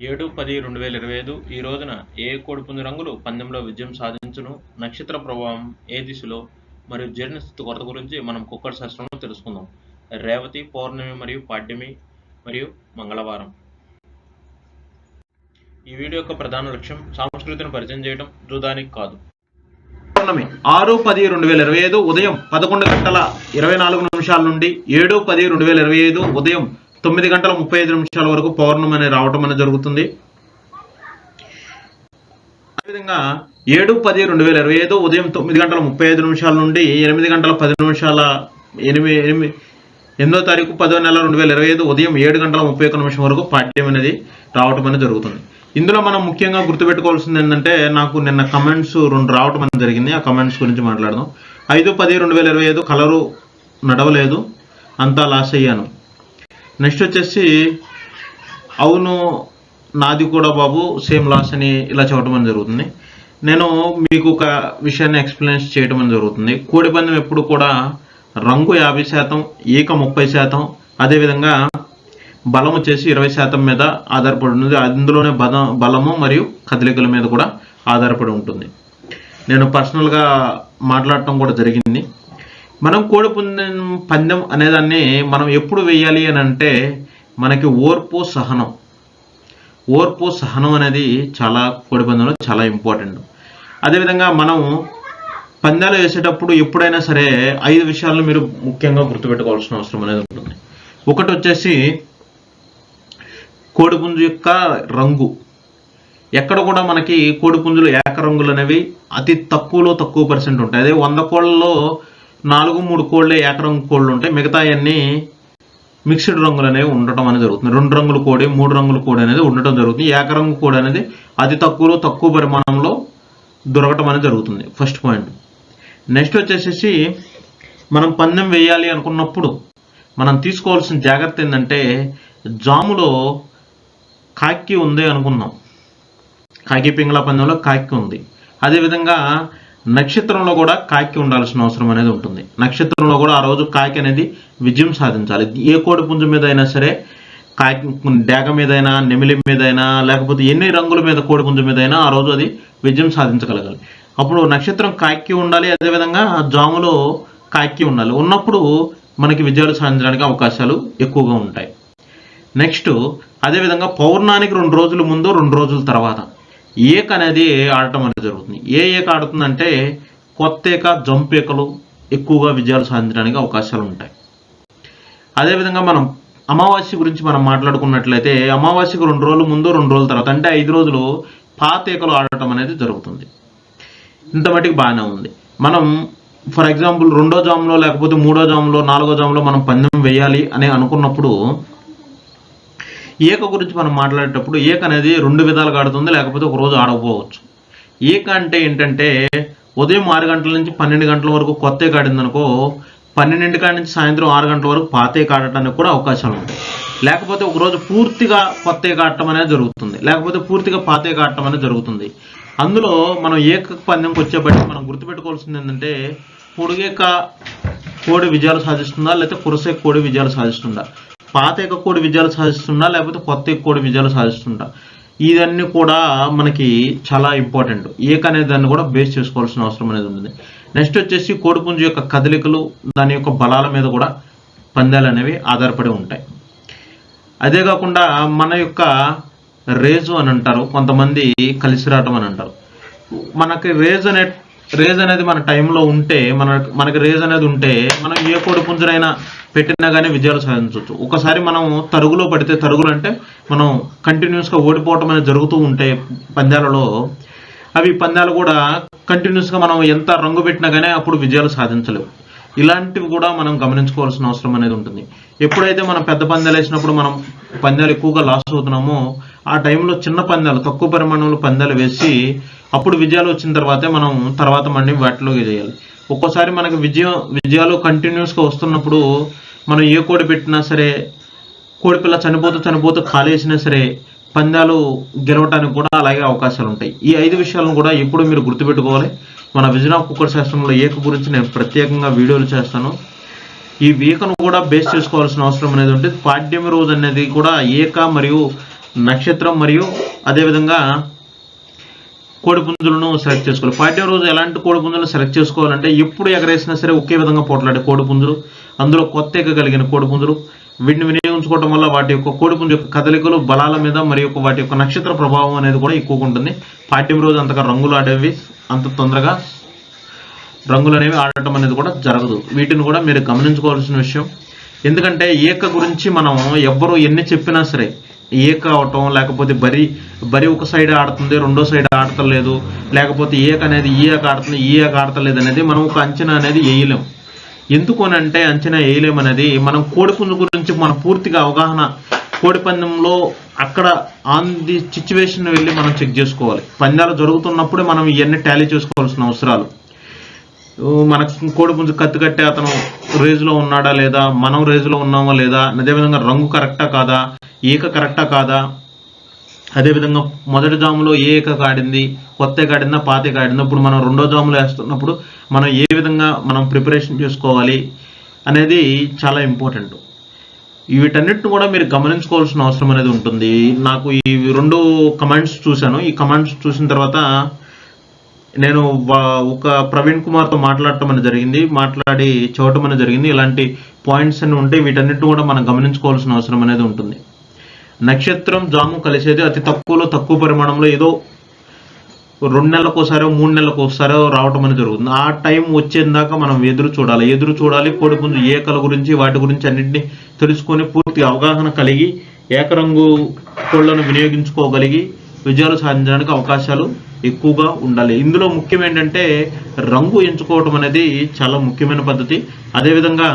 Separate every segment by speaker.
Speaker 1: ఏడు పది రెండు వేల ఇరవై ఐదు ఈ రోజున ఏ కోడిపుంజు రంగులు పందెంలో విజయం సాధించును? నక్షత్ర ప్రభావం ఏ దిశలో? మరియు జీర్ణస్థితి కొరత గురించి మనం కుక్కర్ శాస్త్రంలో తెలుసుకుందాం. రేవతి పౌర్ణమి మరియు పాడ్యమి మరియు మంగళవారం. ఈ వీడియో యొక్క ప్రధాన లక్ష్యం సంస్కృతిని పరిచయం చేయడం జూదానికి కాదు.
Speaker 2: పౌర్ణమి ఆరు పది రెండు వేల ఇరవై ఐదు ఉదయం పదకొండు గంటల ఇరవై నాలుగు నిమిషాల నుండి ఏడు పది రెండు వేల ఇరవై ఐదు ఉదయం తొమ్మిది గంటల ముప్పై ఐదు నిమిషాల వరకు పౌర్ణమి అనేది రావటం అనేది జరుగుతుంది. అదేవిధంగా ఏడు పది రెండు వేల ఇరవై ఐదు ఉదయం తొమ్మిది గంటల ముప్పై ఐదు నిమిషాల నుండి ఎనిమిది గంటల పది నిమిషాల ఎనిమిది ఎనిమిది ఎనిమిదో తారీఖు పదో నెల రెండు వేల ఇరవై ఐదు ఉదయం ఏడు గంటల ముప్పై ఒక్క నిమిషం వరకు పాఠ్యం అనేది రావటం అనేది జరుగుతుంది. ఇందులో మనం ముఖ్యంగా గుర్తుపెట్టుకోవాల్సింది ఏంటంటే నాకు నిన్న కమెంట్స్ రెండు రావటం అనేది జరిగింది. ఆ కమెంట్స్ గురించి మాట్లాడదాం. ఐదు పది రెండు వేల ఇరవై ఐదు కలరు నడవలేదు. అంతా లాస్ అయ్యాను. నెక్స్ట్ వచ్చేసి అవును నాది కూడా బాబు సేమ్ లాస్ అని ఇలా చెప్పడం అని జరుగుతుంది. నేను మీకు ఒక విషయాన్ని ఎక్స్ప్లెయిన్ చేయడం అని జరుగుతుంది. కోడి పందెం ఎప్పుడు కూడా రంగు యాభై శాతం ఈక ముప్పై శాతం అదేవిధంగా బలం వచ్చేసి ఇరవై శాతం మీద ఆధారపడి ఉంటుంది. అందులోనే బల బలము మరియు కదలికల మీద కూడా ఆధారపడి ఉంటుంది. నేను పర్సనల్గా మాట్లాడటం కూడా జరిగింది. మనం కోడి పందెం పందెం అనేదాన్ని మనం ఎప్పుడు వేయాలి అని అంటే మనకి ఓర్పు సహనం. ఓర్పు సహనం అనేది చాలా కోడి పందెంలో చాలా ఇంపార్టెంట్. అదేవిధంగా మనం పందాలు వేసేటప్పుడు ఎప్పుడైనా సరే ఐదు విషయాలను మీరు ముఖ్యంగా గుర్తుపెట్టుకోవాల్సిన అవసరం అనేది ఉంటుంది. ఒకటి వచ్చేసి కోడిపుంజు యొక్క రంగు. ఎక్కడ కూడా మనకి కోడిపుంజులు ఏకరంగులు అనేవి అతి తక్కువలో తక్కువ పర్సెంట్ ఉంటాయి. అదే వంద కోళ్ళలో నాలుగు మూడు కోళ్ళే ఏకరంగు కోళ్ళు ఉంటాయి. మిగతా అన్నీ మిక్స్డ్ రంగులు అనేవి ఉండటం అనేది జరుగుతుంది. రెండు రంగుల కోడి మూడు రంగుల కోడి అనేది ఉండటం జరుగుతుంది. ఏకరంగు కోడి అనేది అతి తక్కువలో తక్కువ పరిమాణంలో దొరకటం అనేది జరుగుతుంది. ఫస్ట్ పాయింట్ నెక్స్ట్ వచ్చేసేసి మనం పందెం వేయాలి అనుకున్నప్పుడు మనం తీసుకోవాల్సిన జాగ్రత్త ఏంటంటే జాములో కాకి ఉంది అనుకున్నాం. కాకి పింగళ పందెంలో కాకి ఉంది. అదేవిధంగా నక్షత్రంలో కూడా కాకి ఉండాల్సిన అవసరం అనేది ఉంటుంది. నక్షత్రంలో కూడా ఆ రోజు కాకి అనేది విజయం సాధించాలి. ఏ కోడి పుంజు మీద అయినా సరే కాకి డేగ మీదైనా నెమిలి మీదైనా లేకపోతే ఎన్ని రంగుల మీద కోడి పుంజు మీద అయినా ఆ రోజు అది విజయం సాధించగలగాలి. అప్పుడు నక్షత్రం కాకి ఉండాలి అదేవిధంగా జాములో కాకి ఉండాలి. ఉన్నప్పుడు మనకి విజయాలు సాధించడానికి అవకాశాలు ఎక్కువగా ఉంటాయి. నెక్స్ట్ అదేవిధంగా పౌర్ణానికి రెండు రోజుల ముందు రెండు రోజుల తర్వాత. ఏక అనేది ఆడటం అనేది జరుగుతుంది. ఏ ఏక ఆడుతుందంటే కొత్త ఏక జంప్ ఏకలు ఎక్కువగా విజయాలు సాధించడానికి అవకాశాలు ఉంటాయి. అదేవిధంగా మనం అమావాస్య గురించి మనం మాట్లాడుకున్నట్లయితే అమావాస్యకు రెండు రోజులు ముందు రెండు రోజుల తర్వాత అంటే ఐదు రోజులు పాత ఏకలు ఆడటం అనేది జరుగుతుంది. ఇంత మటుకు బాగానే ఉంది. మనం ఫర్ ఎగ్జాంపుల్ రెండో జాములో లేకపోతే మూడో జాములో నాలుగో జాములో మనం పందెం వేయాలి అని అనుకున్నప్పుడు ఏక గురించి మనం మాట్లాడేటప్పుడు ఏక అనేది రెండు విధాలుగా ఆడుతుంది లేకపోతే ఒక రోజు ఆడకపోవచ్చు. ఏక అంటే ఏంటంటే ఉదయం ఆరు గంటల నుంచి పన్నెండు గంటల వరకు కొత్త కాడిందనుకో పన్నెండింటి కాడి నుంచి సాయంత్రం ఆరు గంటల వరకు పాత కాడటానికి ఆడటానికి కూడా అవకాశాలు ఉంటాయి. లేకపోతే ఒకరోజు పూర్తిగా కొత్త ఏక ఆడటం అనేది జరుగుతుంది. లేకపోతే పూర్తిగా పాత ఏక ఆడటం అనేది జరుగుతుంది. అందులో మనం ఏక పందెంకి వచ్చేబట్టి మనం గుర్తుపెట్టుకోవాల్సింది ఏంటంటే పొడిగేక కోడి విజయాలు సాధిస్తుందా లేకపోతే కురసే కోడి విజయాలు సాధిస్తుందా? పాత ఏక కోడి విజయాలు సాధిస్తుందా లేకపోతే కొత్త ఏక కోడి విజయాలు సాధిస్తుందా ఇదన్నీ కూడా మనకి చాలా ఇంపార్టెంట్. ఏక అనే దాన్ని కూడా బేస్ చేసుకోవాల్సిన అవసరం అనేది ఉంటుంది. నెక్స్ట్ వచ్చేసి కోడిపుంజు యొక్క కదలికలు దాని యొక్క బలాల మీద కూడా పందాలు అనేవి ఆధారపడి ఉంటాయి. అదే కాకుండా మన యొక్క రేజు అని అంటారు కొంతమంది కలిసి రావటం అని అంటారు. మనకి రేజ్ అనే రేజ్ అనేది మన టైంలో ఉంటే మన మనకి రేజ్ అనేది ఉంటే మనం ఏ కోడి పుంజునైనా పెట్టినా కానీ విజయాలు సాధించవచ్చు. ఒకసారి మనం తరుగులో పడితే తరుగులు అంటే మనం కంటిన్యూస్గా ఓడిపోవటం అనేది జరుగుతూ ఉంటాయి పందాలలో అవి పందాలు కూడా కంటిన్యూస్గా మనం ఎంత రంగు పెట్టినా కానీ అప్పుడు విజయాలు సాధించలేవు. ఇలాంటివి కూడా మనం గమనించుకోవాల్సిన అవసరం అనేది ఉంటుంది. ఎప్పుడైతే మనం పెద్ద పందాలు వేసినప్పుడు మనం పందాలు ఎక్కువగా లాస్ అవుతున్నామో ఆ టైంలో చిన్న పందాలు తక్కువ పరిమాణంలో పందాలు వేసి అప్పుడు విజయాలు వచ్చిన తర్వాతే మనం తర్వాత మళ్ళీ వాటిలో చేయాలి. ఒక్కోసారి మనకి విజయం విజయాలు కంటిన్యూస్గా వస్తున్నప్పుడు మనం ఏ కోడి పెట్టినా సరే కోడి పిల్ల చనిపోతూ చనిపోతూ కాలేసినా సరే పందాలు గెలవటానికి కూడా అలాగే అవకాశాలు ఉంటాయి. ఈ ఐదు విషయాలను కూడా ఎప్పుడు మీరు గుర్తుపెట్టుకోవాలి. మన విజన్ కుక్కర్ శాస్త్రంలో ఏక గురించి నేను ప్రత్యేకంగా వీడియోలు చేస్తాను. ఈ ఏకను కూడా బేస్ చేసుకోవాల్సిన అవసరం అనేది ఉంటుంది. పాడ్యమి రోజు అనేది కూడా ఏక మరియు నక్షత్రం మరియు అదేవిధంగా కోడిపుంజులను సెలెక్ట్ చేసుకోవాలి. పాడ్యం రోజు ఎలాంటి కోడిపుంజులను సెలెక్ట్ చేసుకోవాలంటే ఎప్పుడు ఎగరేసినా సరే ఒకే విధంగా పోట్లాడే కోడిపుంజులు అందులో కొత్త ఎగ కలిగిన కోడిపుంజులు వీటిని వినియోగించుకోవడం వల్ల వాటి యొక్క కోడిపుంజు యొక్క కదలికలు బలాల మీద మరియు వాటి యొక్క నక్షత్ర ప్రభావం అనేది కూడా ఎక్కువగా ఉంటుంది. పాడ్యం రోజు అంతగా రంగులు ఆడేవి అంత తొందరగా రంగులు అనేవి ఆడటం అనేది కూడా జరగదు. వీటిని కూడా మీరు గమనించుకోవాల్సిన విషయం. ఎందుకంటే ఏక గురించి మనం ఎవ్వరు ఎన్ని చెప్పినా సరే ఏక్ అవటం లేకపోతే బరి బరి ఒక సైడ్ ఆడుతుంది రెండో సైడ్ ఆడతలేదు లేకపోతే ఏక అనేది ఈ ఏక ఆడుతుంది ఈ ఏక ఆడతలేదు అనేది మనం ఒక అంచనా అనేది వేయలేం. ఎందుకు అంచనా వేయలేం అనేది మనం కోడిపుంజు గురించి మన పూర్తిగా అవగాహన కోడిపందెంలో అక్కడ ఆన్ ది సిచ్యువేషన్ వెళ్ళి మనం చెక్ చేసుకోవాలి. పందాలు జరుగుతున్నప్పుడే మనం ఇవన్నీ టాలీ చేసుకోవాల్సిన అవసరాలు. మనకు కోడిపుంజు కత్తి కట్టే అతను రేజ్లో ఉన్నాడా లేదా మనం రేజ్లో ఉన్నామా లేదా అదేవిధంగా రంగు కరెక్టా కాదా ఈక కరెక్టా కాదా? అదేవిధంగా మొదటి జాములో ఏ ఏక కాడింది? కొత్త కాడిందా? పాత కాడిందా? ఇప్పుడు మనం రెండో జాములో వేస్తున్నప్పుడు మనం ఏ విధంగా మనం ప్రిపరేషన్ చేసుకోవాలి అనేది చాలా ఇంపార్టెంట్. వీటన్నిటిని కూడా మీరు గమనించుకోవాల్సిన అవసరం అనేది ఉంటుంది. నాకు ఈ రెండు కమెంట్స్ చూశాను. ఈ కమెంట్స్ చూసిన తర్వాత నేను ఒక ప్రవీణ్ కుమార్తో మాట్లాడటం అనేది జరిగింది. మాట్లాడి చూడటం అనేది జరిగింది. ఇలాంటి పాయింట్స్ అన్ని ఉంటే వీటన్నిటిని కూడా మనం గమనించుకోవాల్సిన అవసరం అనేది ఉంటుంది. నక్షత్రం జాము కలిసేది అతి తక్కువలో తక్కువ పరిమాణంలో ఏదో రెండు నెలలకు ఒకసారో మూడు నెలలకు ఒకసారో రావటం అనేది జరుగుతుంది. ఆ టైం వచ్చేందాక మనం ఎదురు చూడాలి. ఎదురు చూడాలి కోడిపుంజు ఏకల గురించి వాటి గురించి అన్నింటినీ తెలుసుకొని పూర్తి అవగాహన కలిగి ఏకరంగు కోళ్ళను వినియోగించుకోగలిగి విజయాలు సాధించడానికి అవకాశాలు ఎక్కువగా ఉండాలి. ఇందులో ముఖ్యం ఏంటంటే రంగు ఎంచుకోవటం అనేది చాలా ముఖ్యమైన పద్ధతి. అదేవిధంగా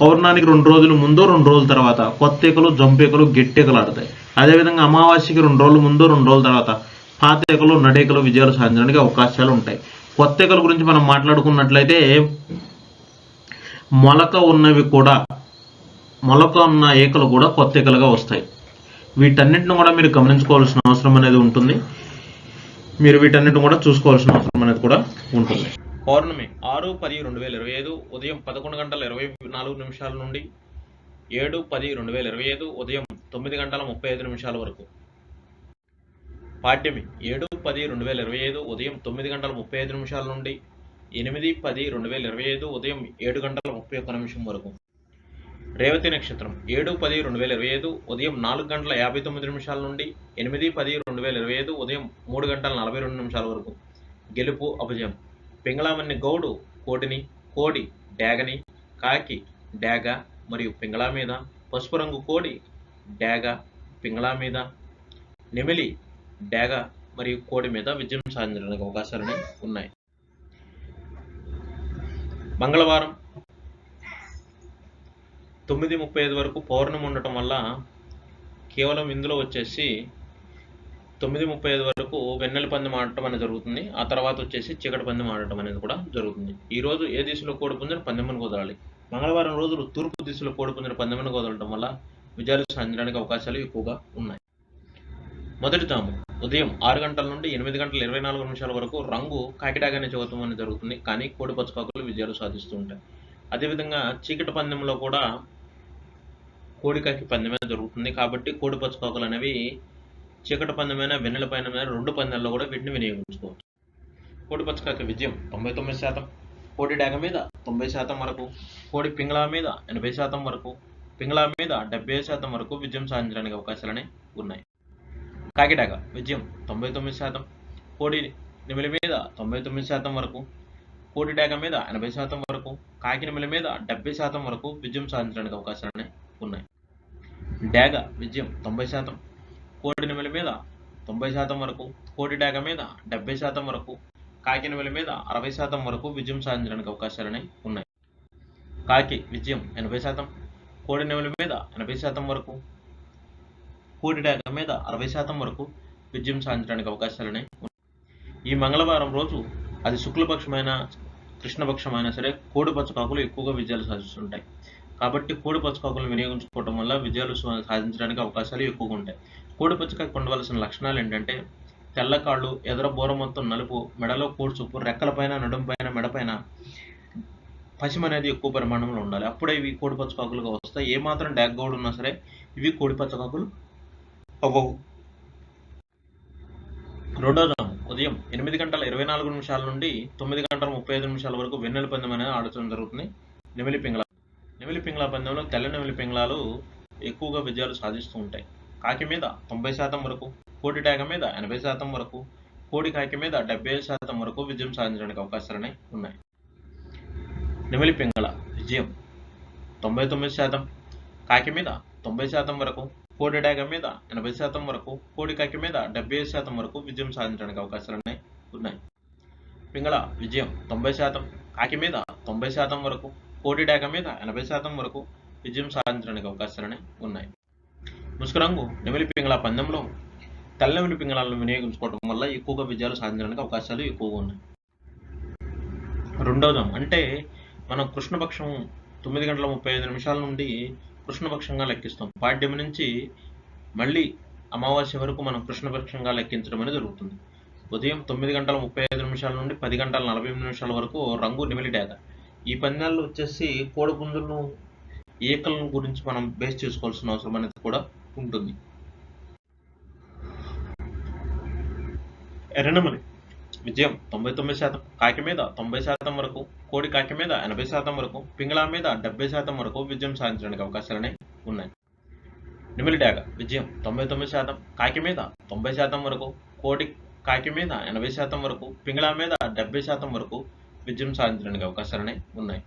Speaker 2: పౌర్ణానికి రెండు రోజుల ముందు రెండు రోజుల తర్వాత కొత్త ఏకలు జంపేకలు గెట్టేకలు ఆడతాయి. అదేవిధంగా అమావాస్యకి రెండు రోజుల ముందు రెండు రోజుల తర్వాత పాత ఏకలు నడేకలు విజయాలు సాధించడానికి అవకాశాలు ఉంటాయి. కొత్త గురించి మనం మాట్లాడుకున్నట్లయితే మొలక ఉన్నవి కూడా మొలక ఉన్న ఏకలు కూడా కొత్త వస్తాయి. వీటన్నిటిని కూడా మీరు గమనించుకోవాల్సిన అవసరం అనేది ఉంటుంది. మీరు వీటన్నిటిని కూడా చూసుకోవాల్సిన అవసరం అనేది కూడా ఉంటుంది.
Speaker 1: పౌర్ణమి ఆరు పది రెండు వేల ఇరవై ఐదు ఉదయం పదకొండు గంటల ఇరవై నాలుగు నిమిషాల నుండి ఏడు పది రెండు వేల ఇరవై ఐదు ఉదయం తొమ్మిది గంటల ముప్పై ఐదు నిమిషాల వరకు. పాడ్యమి ఏడు పది రెండు వేల ఇరవై ఐదు ఉదయం తొమ్మిది గంటల ముప్పై ఐదు నిమిషాల నుండి ఎనిమిది పది రెండు వేల ఇరవై ఐదు ఉదయం ఏడు గంటల ముప్పై ఒక్క నిమిషం వరకు. రేవతి నక్షత్రం ఏడు పది రెండు వేల ఇరవై ఐదు ఉదయం నాలుగు గంటల యాభై తొమ్మిది నిమిషాల నుండి ఎనిమిది పది రెండు వేల ఇరవై ఐదు ఉదయం మూడు గంటల నలభై రెండు నిమిషాల వరకు. గెలుపు అపజయం. పింగళామన్ని గౌడు కోటిని కోడి డాగని కాకి డాగ మరియు పింగళా మీద పసుపు రంగు కోడి డాగ పింగళా మీద నెమిలి డాగ మరియు కోడి మీద విజయం సాధించడానికి అవకాశాలని ఉన్నాయి మంగళవారం తొమ్మిది ముప్పై ఐదు వరకు పౌర్ణమి ఉండటం వల్ల కేవలం ఇందులో వచ్చేసి తొమ్మిది ముప్పై ఐదు వరకు వెన్నెల పందెం ఆడటం అనేది జరుగుతుంది. ఆ తర్వాత వచ్చేసి చీకటి పందెం ఆడటం అనేది కూడా జరుగుతుంది. ఈ రోజు ఏ దిశలో కోడి పుంజుని పందెమ్మను కుదరాలి మంగళవారం రోజులు తూర్పు దిశలో కోడి పుంజుని పందెమ్మను కుదరడం వల్ల విజయాలు సాధించడానికి అవకాశాలు ఎక్కువగా ఉన్నాయి. మొదటి తాము ఉదయం ఆరు గంటల నుండి ఎనిమిది గంటల ఇరవై నాలుగు నిమిషాల వరకు రంగు కాకిడాగానే చదువుతాం అనేది జరుగుతుంది. కానీ కోడి పచ్చుకాకులు విజయాలు సాధిస్తూ ఉంటాయి. అదేవిధంగా చీకటి పందెంలో కూడా కోడికాకి పందెమే జరుగుతుంది. కాబట్టి కోడి పచ్చుకాకులు అనేవి చీకటి పందమైన వెన్నెల పైనమైన రెండు పందెల్లో కూడా వీటిని వినియోగించుకోవచ్చు. కోడి పచ్చకాకి విజయం తొంభై తొమ్మిది శాతం. కోడి డాగ మీద తొంభై శాతం వరకు. కోడి పింగళా మీద ఎనభై శాతం వరకు. పింగళా మీద డెబ్బై శాతం వరకు విజయం సాధించడానికి అవకాశాలనే ఉన్నాయి. కాకిడాగ విజయం తొంభై తొమ్మిది శాతం. కోడి నిమిలి మీద తొంభై తొమ్మిది శాతం వరకు. కోడి డాగ మీద ఎనభై శాతం వరకు. కాకి నిమిలి మీద డెబ్బై శాతం వరకు విజయం సాధించడానికి అవకాశాలనే ఉన్నాయి. డాగ విజయం తొంభై శాతం. కోడి నెమల మీద తొంభై శాతం వరకు కోడి డాగ మీద డెబ్బై శాతం వరకు కాకి నెమల మీద అరవై శాతం వరకు విజయం సాధించడానికి అవకాశాలని ఉన్నాయి. కాకి విజయం ఎనభై శాతం కోడి నెమల మీద ఎనభై శాతం వరకు కోడి డాగ మీద అరవై శాతం వరకు విజయం సాధించడానికి అవకాశాలని ఉన్నాయి. ఈ మంగళవారం రోజు అది శుక్లపక్షమైన కృష్ణపక్షమైన సరే కోడి పచ్చకాకులు ఎక్కువగా విజయాలు సాధిస్తుంటాయి. కాబట్టి కోడి పచ్చకాకులను వినియోగించుకోవడం వల్ల విజయాలు సాధించడానికి అవకాశాలు ఎక్కువగా ఉంటాయి. కోడిపుచ్చక కొండవలసిన లక్షణాలు ఏంటంటే తెల్ల కాళ్ళు ఎదర బోర మొత్తం నలుపు మెడలో కూర్చుప్పు చూపు రెక్కలపైన నడుంపైన మెడపైన పశ్చిమ అనేది ఎక్కువ పరిమాణంలో ఉండాలి. అప్పుడే ఇవి కోడిపచ్చకాకులుగా వస్తాయి. ఏమాత్రం డ్యాగ్ గౌడ్ ఉన్నా సరే ఇవి కోడిపచ్చకాకులు అవ్వవు. రెండో జాము ఉదయం ఎనిమిది గంటల ఇరవై నాలుగు నిమిషాల నుండి తొమ్మిది గంటల ముప్పై ఐదు నిమిషాల వరకు వెన్నెల పందెం అనేది ఆడటం జరుగుతుంది. నెమిలి పింగళ నెమిలి పింగళ పందెంలో తెల్ల నెమిలి పింగళాలు ఎక్కువగా విజయాలు సాధిస్తూ ఉంటాయి. కాకి మీద తొంభై శాతం వరకు కోడి డాగ మీద ఎనభై శాతం వరకు కోడి కాకి మీద డెబ్బై ఐదు శాతం వరకు విజయం సాధించడానికి అవకాశాలనే ఉన్నాయి. నెమిలి పింగళ విజయం తొంభై తొమ్మిది శాతం కాకి మీద తొంభై శాతం వరకు కోడి డాగ మీద ఎనభై శాతం వరకు కోడి కాకి మీద డెబ్బై ఐదు శాతం వరకు విజయం సాధించడానికి అవకాశాలనే ఉన్నాయి. పింగళ విజయం తొంభై శాతం కాకి మీద తొంభై శాతం వరకు కోడి డాగ మీద ఎనభై శాతం వరకు విజయం సాధించడానికి అవకాశాలనే ఉన్నాయి. ముసుకురంగు నెమిలి పింగళ పందెంలో తెల్లమిలి పింగళాలను వినియోగించుకోవడం వల్ల ఎక్కువగా విజయాలు సాధించడానికి అవకాశాలు ఎక్కువగా ఉన్నాయి. రెండోదం అంటే మనం కృష్ణపక్షం తొమ్మిది గంటల ముప్పై ఐదు నిమిషాల నుండి కృష్ణపక్షంగా లెక్కిస్తాం. పాడ్యం నుంచి మళ్ళీ అమావాస్య వరకు మనం కృష్ణపక్షంగా లెక్కించడం అనేది జరుగుతుంది. ఉదయం తొమ్మిది గంటల ముప్పై ఐదు నిమిషాల నుండి పది గంటల నలభై ఎనిమిది నిమిషాల వరకు రంగు నిమిలి డేగ ఈ పందాల్లో వచ్చేసి కోడిపుంజులను ఈకలను గురించి మనం బేస్ చేసుకోవాల్సిన అవసరం అనేది కూడా ఉంటుంది. ఎర్రనమలి. విజయం తొంభై తొమ్మిది శాతం కాకి మీద తొంభై శాతం వరకు కోడి కాకి మీద ఎనభై శాతం వరకు పింగళా మీద డెబ్బై శాతం వరకు విజయం సాధించడానికి అవకాశాలనే ఉన్నాయి. నిమిలి డాగ విజయం తొంభై తొమ్మిది శాతం కాకి మీద తొంభై శాతం వరకు కోడి కాకి మీద ఎనభై శాతం వరకు పింగళా మీద డెబ్బై శాతం వరకు విజయం సాధించడానికి అవకాశాలనే ఉన్నాయి.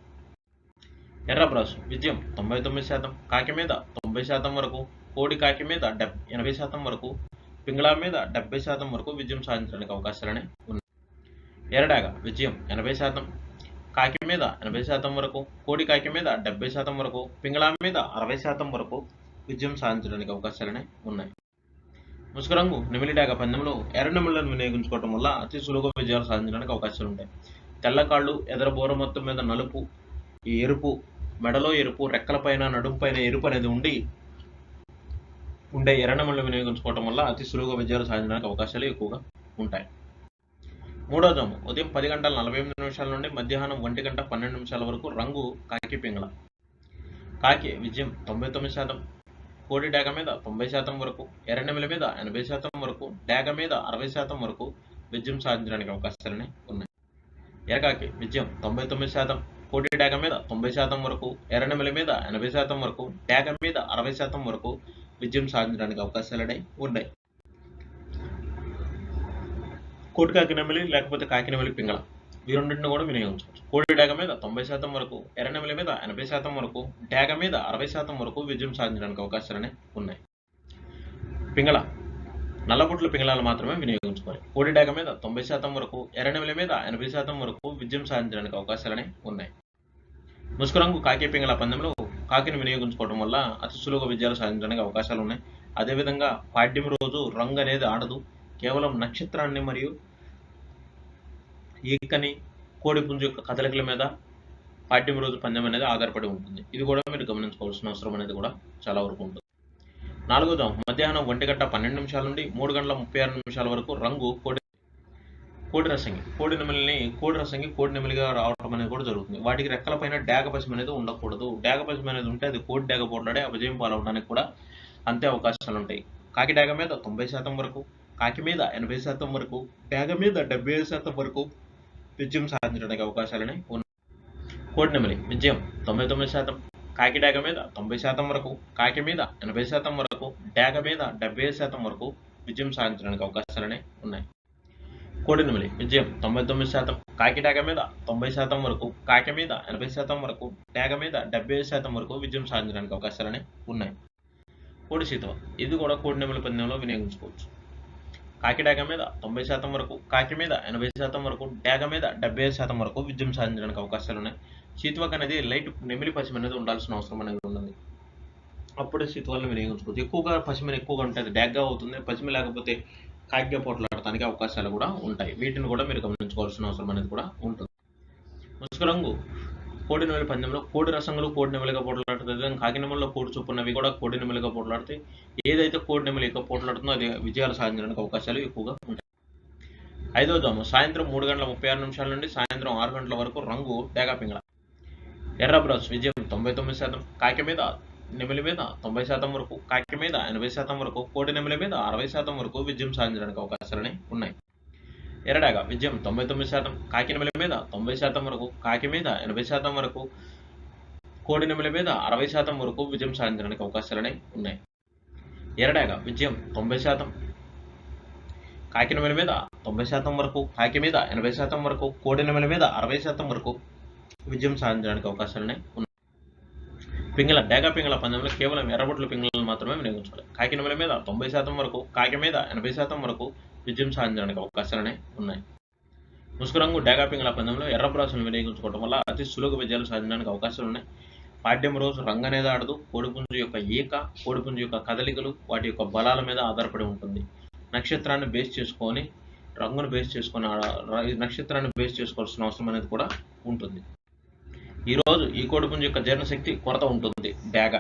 Speaker 1: ఎర్రబ్రాసు విజయం తొంభై తొమ్మిది శాతం కాకి మీద తొంభై శాతం వరకు కోడి కాకి మీద డెబ్ ఎనభై శాతం వరకు పింగళా మీద డెబ్బై శాతం వరకు విజయం సాధించడానికి అవకాశాలనే ఉన్నాయి. ఎరడాగ విజయం ఎనభై శాతం కాకి మీద ఎనభై శాతం వరకు కోడి కాకి మీద డెబ్బై శాతం వరకు పింగళా మీద అరవై శాతం వరకు విజయం సాధించడానికి అవకాశాలనే ఉన్నాయి. ముసుగురంగు రంగు పందెంలో ఎర్ర వినియోగించుకోవడం వల్ల అతి సులువుగా విజయాలు సాధించడానికి అవకాశాలు ఉంటాయి. తెల్లకాళ్ళు ఎదర బోర మొత్తం మీద నలుపు ఎరుపు మెడలో ఎరుపు రెక్కలపైన నడుంపైన ఎరుపు అనేది ఉండి ఉండే ఎరణములను వినియోగించుకోవడం వల్ల అతి సులువుగా విజయాలు సాధించడానికి అవకాశాలు ఎక్కువగా ఉంటాయి. మూడో జాము ఉదయం పది గంటల నలభై ఎనిమిది నిమిషాల నుండి మధ్యాహ్నం ఒంటి గంట పన్నెండు నిమిషాల వరకు రంగు కాకి పింగళ. కాకి విజయం తొంభై తొమ్మిది శాతం కోడి డాగ మీద తొంభై శాతం వరకు ఎర్రనెమిల మీద ఎనభై శాతం వరకు డాగ మీద అరవై శాతం వరకు విజయం సాధించడానికి అవకాశాలని ఉన్నాయి. ఎరకాకి విజయం తొంభై తొమ్మిది శాతం కోటి డాగ మీద తొంభై శాతం వరకు ఎర్రనెమిల మీద ఎనభై శాతం వరకు డాగ మీద అరవై శాతం వరకు విజయం సాధించడానికి అవకాశాలనే ఉన్నాయి. కోటి కాకినెమిలి లేకపోతే కాకినెమిలి పింగళ. ఈ రెండింటిని కూడా వినియోగించవచ్చు కోడి డేగ మీద తొంభై శాతం వరకు ఎర్రనెమిలి మీద ఎనభై శాతం వరకు డేగ మీద అరవై శాతం వరకు విజయం సాధించడానికి అవకాశాలనే ఉన్నాయి. పింగళ. నల్లబొట్ల పింగళాలు మాత్రమే వినియోగించుకోవాలి. కోడి డేగ మీద తొంభై శాతం వరకు ఎర్రనెమిలి మీద ఎనభై శాతం వరకు విజయం సాధించడానికి అవకాశాలనే ఉన్నాయి. ముసుకురంగు కాకి పింగళ పందెంలో కాకిని వినియోగించుకోవడం వల్ల అతి సులువుగా విజయాలు సాధించడానికి అవకాశాలు ఉన్నాయి. అదేవిధంగా పాడ్యం రోజు రంగు అనేది ఆడదు. కేవలం నక్షత్రాన్ని మరియు ఈకని కోడిపుంజు యొక్క కదలికల మీద పాడ్యం రోజు పందెం అనేది ఆధారపడి ఉంటుంది. ఇది కూడా మీరు గమనించుకోవాల్సిన అవసరం అనేది కూడా చాలా వరకు ఉంటుంది. నాలుగోదాం మధ్యాహ్నం ఒంటి గంట పన్నెండు నిమిషాల నుండి మూడు గంటల ముప్పై ఆరు నిమిషాల వరకు రంగు కోడి కోడి రసంగి. కోడి నెమలిని కోడి రసంగి కోడి నెమలిగా రావడం అనేది కూడా జరుగుతుంది. వాటికి రెక్కలపైన డాగ పశ్చిమ అనేది ఉండకూడదు. డాగ పశ్చిమ అనేది ఉంటే అది కోడి డాగ పోట్లాడే అపజయం పాలవడానికి కూడా అంతే అవకాశాలు ఉంటాయి. కాకి డాగ మీద తొంభై శాతం వరకు కాకి మీద ఎనభై శాతం వరకు డాగ మీద డెబ్బై ఐదు శాతం వరకు విజయం సాధించడానికి అవకాశాలని ఉన్నాయి. కోడి నెమలి విజయం తొంభై తొమ్మిది శాతం కాకి డాగ మీద తొంభై శాతం వరకు కాకి మీద ఎనభై శాతం వరకు డాగ మీద డెబ్బై ఐదు శాతం వరకు విజయం సాధించడానికి అవకాశాలనే ఉన్నాయి. కోడి నెమలి విజయం తొంభై తొమ్మిది శాతం. కాకి డాగ మీద తొంభై శాతం వరకు కాకి మీద ఎనభై శాతం వరకు డాగ మీద డెబ్బై ఐదు శాతం వరకు విజయం సాధించడానికి అవకాశాలని ఉన్నాయి. కోడి సీతవ. ఇది కూడా కోడి నెమలి పందెంలో వినియోగించుకోవచ్చు. కాకి డాగ మీద తొంభై శాతం వరకు కాకి మీద ఎనభై శాతం వరకు డాగ మీద డెబ్బై ఐదు శాతం వరకు విజయం సాధించడానికి అవకాశాలు ఉన్నాయి. సీతువక్ అనేది లైట్ నెమిలి పశ్చిమ అనేది ఉండాల్సిన అవసరం అనేది ఉన్నది. అప్పుడే సీతువాలను వినియోగించుకోవచ్చు. ఎక్కువగా పశ్చిమ ఎక్కువగా ఉంటుంది డాగ్గా అవుతుంది. పశ్చిమ లేకపోతే కాగ్గా పోట్లాడటానికి అవకాశాలు కూడా ఉంటాయి. వీటిని కూడా మీరు గమనించుకోవాల్సిన అవసరం అనేది కూడా ఉంటుంది. ముసుగు రంగు కోడి నెమలి పందెంలో కోడి రసంగులు కోడి నెమలిగా పోట్లాడుతుంది. అదేవిధంగా కాకినెమలలో కోడి చొప్పున్నవి కూడా కోడి నెమలిగా పోట్లాడుతాయి ఏదైతే కోడి నెమలి ఎక్కువ పోట్లాడుతుందో అది విజయాలు సాధించడానికి అవకాశాలు ఎక్కువగా ఉంటాయి. ఐదో జాము సాయంత్రం మూడు గంటల ముప్పై ఆరు నిమిషాల నుండి సాయంత్రం ఆరు గంటల వరకు రంగు డేగా పింగళ. ఎర్ర బ్రస్. విజయం తొంభై తొమ్మిది శాతం. కాకి మీద నెమలి మీద తొంభై శాతం వరకు కాకి మీద ఎనభై శాతం వరకు కోటి నెమలి మీద అరవై శాతం వరకు విజయం సాధించడానికి అవకాశాలని ఉన్నాయి. ఎరడాగా విజయం తొంభై తొమ్మిది శాతం కాకి నెమలి మీద తొంభై శాతం వరకు కాకి మీద ఎనభై శాతం వరకు కోడి నెమలి మీద అరవై శాతం వరకు విజయం సాధించడానికి అవకాశాలని ఉన్నాయి. ఎరడాగా విజయం తొంభై శాతం కాకి నెమలి మీద తొంభై శాతం వరకు కాకి మీద ఎనభై శాతం వరకు కోడి నెమలి మీద అరవై శాతం వరకు విజయం సాధించడానికి అవకాశాలని ఉన్నాయి. పింగళ డేగా పింగళ పందెంలో కేవలం ఎర్రబొట్ల పింగళను మాత్రమే వినియోగించాలి కాకి మీద తొంభై శాతం వరకు కాకి మీద ఎనభై శాతం వరకు విజయం సాధించడానికి అవకాశాలనే ఉన్నాయి. ముసుగురంగు డేగా పింగళ పందెంలో ఎర్ర బ్రాసులను వినియోగించుకోవడం వల్ల అతి సులభ విజయాలు సాధించడానికి అవకాశాలు ఉన్నాయి. పాడ్యం రోజు రంగు అనేది ఆడదు కోడిపుంజు యొక్క ఈక కోడిపుంజు యొక్క కదలికలు వాటి యొక్క బలాల మీద ఆధారపడి ఉంటుంది. నక్షత్రాన్ని బేస్ చేసుకొని రంగును బేస్ చేసుకొని ఆడ- నక్షత్రాన్ని బేస్ చేసుకోవాల్సిన అవసరం అనేది కూడా ఉంటుంది. ఈ రోజు ఈ కోడిపుంజు యొక్క జీర్ణశక్తి కొరత ఉంటుంది. డేగ.